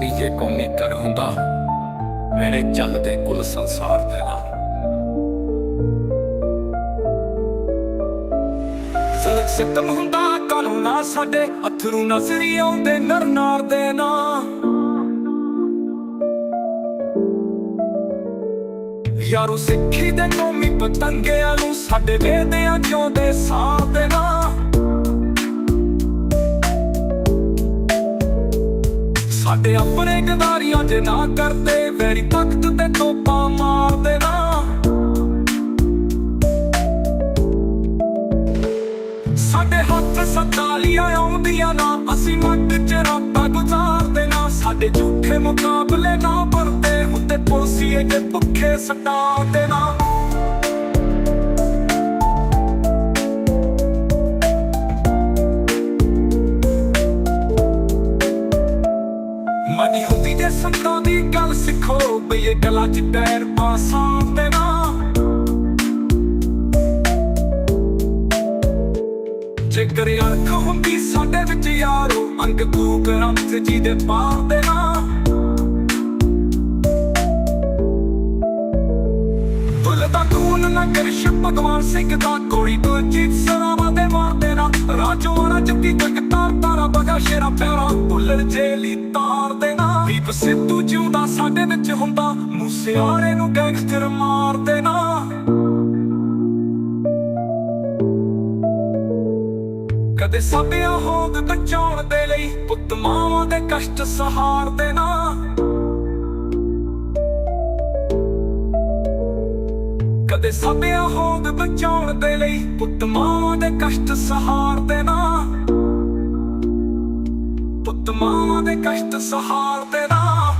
ਵੀ ਜੇ ਕੌਮੀ ਕਰ ਹੁੰਦਾ, ਮੇਰੇ ਚੱਲਦੇ ਕੁੱਲ ਸੰਸਾਰ ਦੇ ਨਾਲ। ਸਲਕ ਸਿੱਤਮ ਹੁੰਦਾ ਕਾਨੂੰਨਾ ਸਾਡੇ ਅਥਰੂ ਨਜ਼ਰੀ ਆਉਂਦੇ ਨਰ ਨਾਰ ਦੇ ਨਾਂ। ਯਾਰੋ ਸਿੱਖੀ ਦੇ ਕੌਮੀ ਪਤੰਗਿਆਂ ਨੂੰ ਸਾਡੇ ਵੇਦਿਆਂ ਚੋਂ ਦੇ ਸਾਹ ਦੇ ਨਾਂ ਸਾਡੇ ਆਪਣੇ ਗਦਾਰੀਆਂ ਜੇ ਨਾ ਕਰਦੇ, ਵੈਰੀ ਤਖਤ ਤੇ ਤੋਪਾਂ ਮਾਰਦੇ ਨਾ ਸਾਡੇ ਹੱਥ ਸਤਾਲੀਆਂ ਆਉਂਦੀਆਂ ਨਾ, ਅਸੀਂ ਮੱਟ ਚ ਰਾਤਾਂ ਗੁਜ਼ਾਰਦੇ ਨਾ ਸਾਡੇ ਝੂਠੇ ਮੁਕਾਬਲੇ ਨਾ ਪਰਦੇ ਹੁੰਦੇ ਪੋਸੀਏ ਕੇ ਭੁੱਖੇ ਸਟਾਉਂਦੇ ਨਾ ਸੰਤਾਂ ਦੀ ਗੱਲ ਸਿੱਖੋ ਬਈ ਗਲਾ ਚ ਟਾਇਰ ਪਾਸਾਂ ਤੇ ਨਾ। ਜੇਕਰ ਅੱਖ ਹੁੰਦੀ ਸਾਡੇ ਵਿੱਚ ਯਾਰੋ, ਅੰਗ ਤੂੰ ਗ੍ਰੰਥ ਜੀ ਦੇ ਪਾਰ ਦੇ ਨਾ। ਫੁੱਲ ਦਾ ਖੂਨ ਨਾ ਕਰਿਸ਼ ਭਗਵਾਨ ਸਿੰਘ ਦਾ ਕੋਈ ਦੂਜੀ ਸਰਾਵਾ ਦੇ ਮਾਰਦੇ ਨਾ ਰਾਜਵਾਨਾ ਜੱਤੀ ਤੱਕ ਤਾਰ ਤਾਰਾ ਬਗਾ ਸ਼ੇਰਾ ਨਾ ਸਿੱਧੂ ਜਿਉਂਦਾ ਸਾਡੇ ਵਿੱਚ ਹੁੰਦਾ। ਮੂਸਿਆਲੇ ਨੂੰ ਗੈਂਗਸਟਰ ਮਾਰਦੇ ਨਾ ਕਦੇ ਸਾਬਿਆ ਹੋਂਦ ਬਚਾਉਣ ਦੇ ਲਈ ਪੁੱਤ ਮਾਵਾਂ ਦੇ ਕਸ਼ਟ ਸਹਾਰ ਦੇਣਾ। ਕਦੇ ਸਾਬਿਆ ਹੋਂਦ ਬਚਾਉਣ ਦੇ ਲਈ ਪੁੱਤ ਮਾਵਾਂ ਦੇ ਕਸ਼ਟ ਸਹਾਰ ਦੇਣਾ। ਪੁੱਤ ਮਾਂ ਦੇ ਕਸ਼ਟ ਸਹਾਰਦੇ ਨਾ